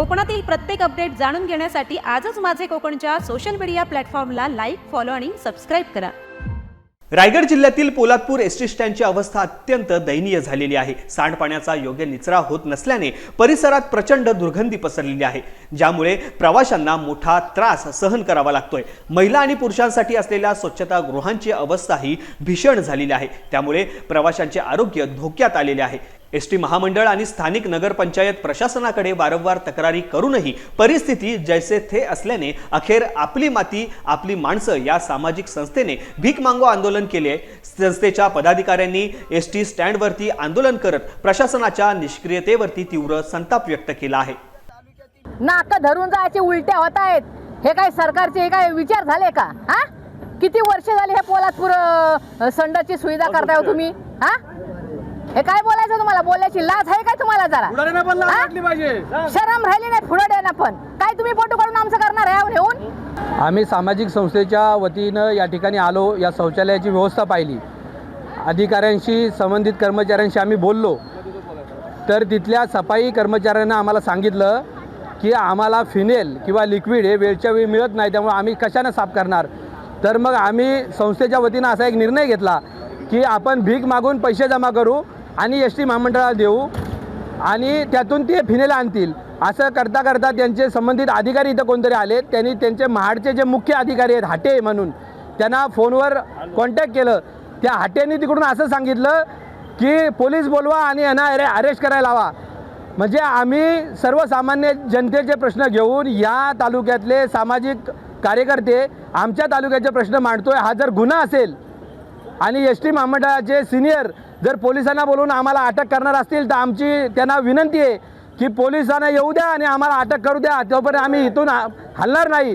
कोकणातील प्रत्येक अपडेट जाणून घेण्यासाठी आजच माझे कोकणच्या सोशल मीडिया प्लॅटफॉर्मला लाईक फॉलो आणि सबस्क्राईब करा. रायगड जिल्ह्यातील पोलादपूर एस टी स्टँडची अवस्था अत्यंत दयनीय झालेली आहे. सांडपाण्याचा योग्य निचरा होत नसल्याने परिसरात प्रचंड दुर्गंधी पसरलेली आहे. ज्यामुळे प्रवाशांना मोठा त्रास सहन करावा लागतोय. महिला आणि पुरुषांसाठी असलेल्या स्वच्छतागृहांची अवस्थाही भीषण झालेली आहे. त्यामुळे प्रवाशांचे आरोग्य धोक्यात आलेले आहे. एस टी महामंडळ आणि स्थानिक नगरपंचायत प्रशासनाकडे वारंवार तक्रारी करूनही परिस्थिती जैसे थे असल्याने अखेर आपली माती आपली माणसं या सामाजिक संस्थेने भीक मागो आंदोलन केले. संस्थेच्या पदाधिकाऱ्यांनी एस टी स्टँडवरती आंदोलन करत प्रशासनाच्या निष्क्रियतेवरती तीव्र संताप व्यक्त केला आहे. नाक धरून जायचे उलट्या होत आहेत. हे काय सरकारचे हे काय विचार झाले का? हा? किती वर्ष झाली हे पोलादपूर संडाची सुविधा करताय हो तुम्ही? हा? हे काय बोलायचं तुम्हाला? बोलायची लाज आहे काय तुम्हाला जरा? हा? शरम राहिली नाही पुढे पण. काय तुम्ही फोटो काढून आमचं करणार आहे? येऊन? आम्ही सामाजिक संस्थेच्या वतीनं या ठिकाणी आलो या शौचालयाची व्यवस्था पाहिली. अधिकाऱ्यांशी संबंधित कर्मचाऱ्यांशी आम्ही बोललो. तर तिथल्या सफाई कर्मचाऱ्यांना आम्हाला सांगितलं की आम्हाला फिनेल किंवा लिक्विड हे वेळच्या वेळी मिळत नाही त्यामुळे आम्ही कशानं साफ करणार? तर मग आम्ही संस्थेच्या वतीनं असा एक निर्णय घेतला की आपण भीक मागून पैसे जमा करू आणि एस टी महामंडळाला देऊ आणि त्यातून ते फिनेल आणतील. असं करता करता त्यांचे संबंधित अधिकारी इथं कोणतरी आले त्यांनी त्यांचे महाडचे जे मुख्य अधिकारी आहेत हाटे म्हणून त्यांना फोनवर कॉन्टॅक्ट केलं. त्या हाटेंनी तिकडून असं सांगितलं की पोलीस बोलवा आणि यांना अरे अरेस्ट करायला लावा. म्हणजे आम्ही सर्वसामान्य जनतेचे प्रश्न घेऊन या तालुक्यातले सामाजिक कार्यकर्ते आमच्या तालुक्याचे प्रश्न मांडतोय. हा जर गुन्हा असेल आणि एस टी महामंडळाचे सिनियर जर पोलिसांना बोलून आम्हाला अटक करणार असतील तर आमची त्यांना विनंती आहे की पोलिसांना येऊ द्या आणि आम्हाला अटक करू द्या. तोपर्यंत आम्ही इथून हलणार नाही.